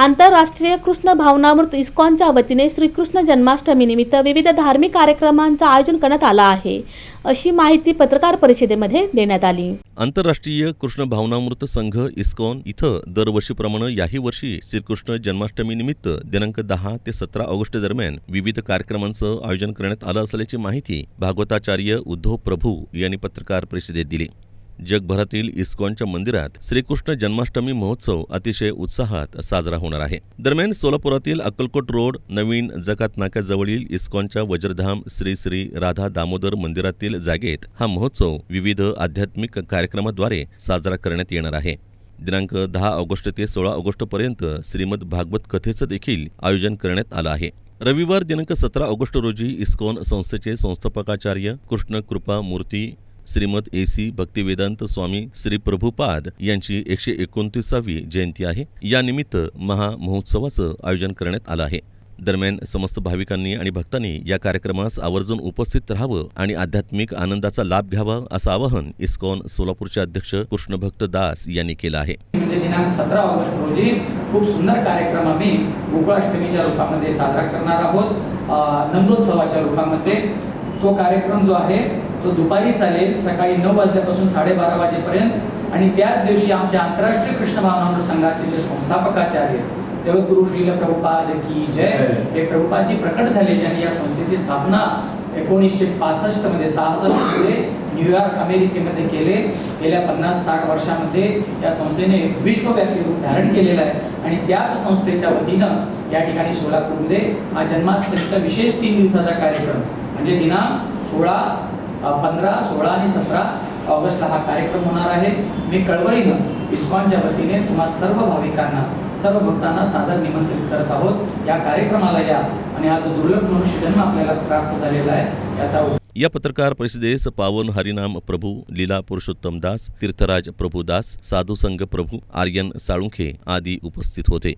आंतरराष्ट्रीय कृष्ण भावनामृत इस्कॉनच्या वतीने श्रीकृष्ण जन्माष्टमीनिमित्त विविध धार्मिक कार्यक्रमांचं आयोजन करण्यात आलं आहे. अशी माहिती पत्रकार परिषदेमध्ये देण्यात आली. आंतरराष्ट्रीय कृष्ण भावनामृत संघ इस्कॉन इथं दरवर्षीप्रमाणे याही वर्षी श्रीकृष्ण जन्माष्टमीनिमित्त दिनांक दहा ते सतरा ऑगस्ट दरम्यान विविध कार्यक्रमांचं आयोजन करण्यात आलं असल्याची माहिती भागवताचार्य उद्धव प्रभू यांनी पत्रकार परिषदेत दिली. जगभरातील इस्कॉनच्या मंदिरात श्रीकृष्ण जन्माष्टमी महोत्सव अतिशय उत्साहात साजरा होणार आहे. दरम्यान सोलापुरातील अक्कलकोट रोड नवीन जकात नाक्याजवळील इस्कॉनच्या वज्रधाम श्री श्री राधा दामोदर मंदिरातील जागेत हा महोत्सव विविध आध्यात्मिक कार्यक्रमाद्वारे साजरा करण्यात येणार आहे. दिनांक दहा ऑगस्ट ते सोळा ऑगस्टपर्यंत श्रीमद भागवत कथेचं देखील आयोजन करण्यात आलं आहे. रविवार दिनांक सतरा ऑगस्ट रोजी इस्कॉन संस्थेचे संस्थापकाचार्य कृष्ण कृपा मूर्ती श्रीमद ए सी भक्तिवेदांत स्वामी श्री प्रभुपाद यांची एकशे एकोणतीसावी जयंती आहे. यानिमित्त महामहोत्सवाचं आयोजन करण्यात आलं आहे. दरम्यान समस्त भाविकांनी आणि भक्तांनी या कार्यक्रमास आवर्जून उपस्थित राहावं आणि आध्यात्मिक आनंदाचा लाभ घ्यावा असं आवाहन इस्कॉन सोलापूरचे अध्यक्ष कृष्णभक्त दास यांनी केलं आहे. दिनांक सतरा ऑगस्ट रोजी खूप सुंदर कार्यक्रम आम्ही गोकुळाष्टमीच्या रूपामध्ये साजरा करणार आहोत. नंदोत्सवाच्या रूपामध्ये. तो कार्यक्रम जो आहे तो दुपारी चालेल सकाळी नऊ वाजल्यापासून साडेबारा वाजेपर्यंत. आणि त्याच दिवशी आमच्या आंतरराष्ट्रीय कृष्ण भावनामृत संघाचे जे संस्थापकाचार्य जगद्गुरु श्रील प्रभुपाद की जय. हे प्रभुपादजी प्रकट झाले ज्यांनी या संस्थेची स्थापना एकोणीसशे पासष्टमध्ये सहासष्टमध्ये न्यूयॉर्क अमेरिकेमध्ये केले. गेल्या पन्नास साठ वर्षामध्ये या संस्थेने विश्वव्यापी रूप धारण केलेलं आहे. आणि त्याच संस्थेच्या वतीनं या ठिकाणी सोलापूरमध्ये हा जन्माष्टमीचा विशेष तीन दिवसाचा कार्यक्रम म्हणजे दिनांक सोळा पंधरा सोळा आणि सतरा ऑगस्टला हा कार्यक्रम होणार आहे. मी कळवळीनं इस्कॉनच्या वतीने तुम्हा सर्व भाविकांना सर्व भक्तांना सादर निमंत्रित करत आहोत. या कार्यक्रमाला या आणि हा जो दुर्लभ मनुष्य जन्म आपल्याला प्राप्त झालेला आहे याचा या पत्रकार परिषदेस पावन हरिनाम प्रभू लीला पुरुषोत्तम दास तीर्थराज प्रभू दास साधुसंघ प्रभू आर्यन साळुंखे आदी उपस्थित होते.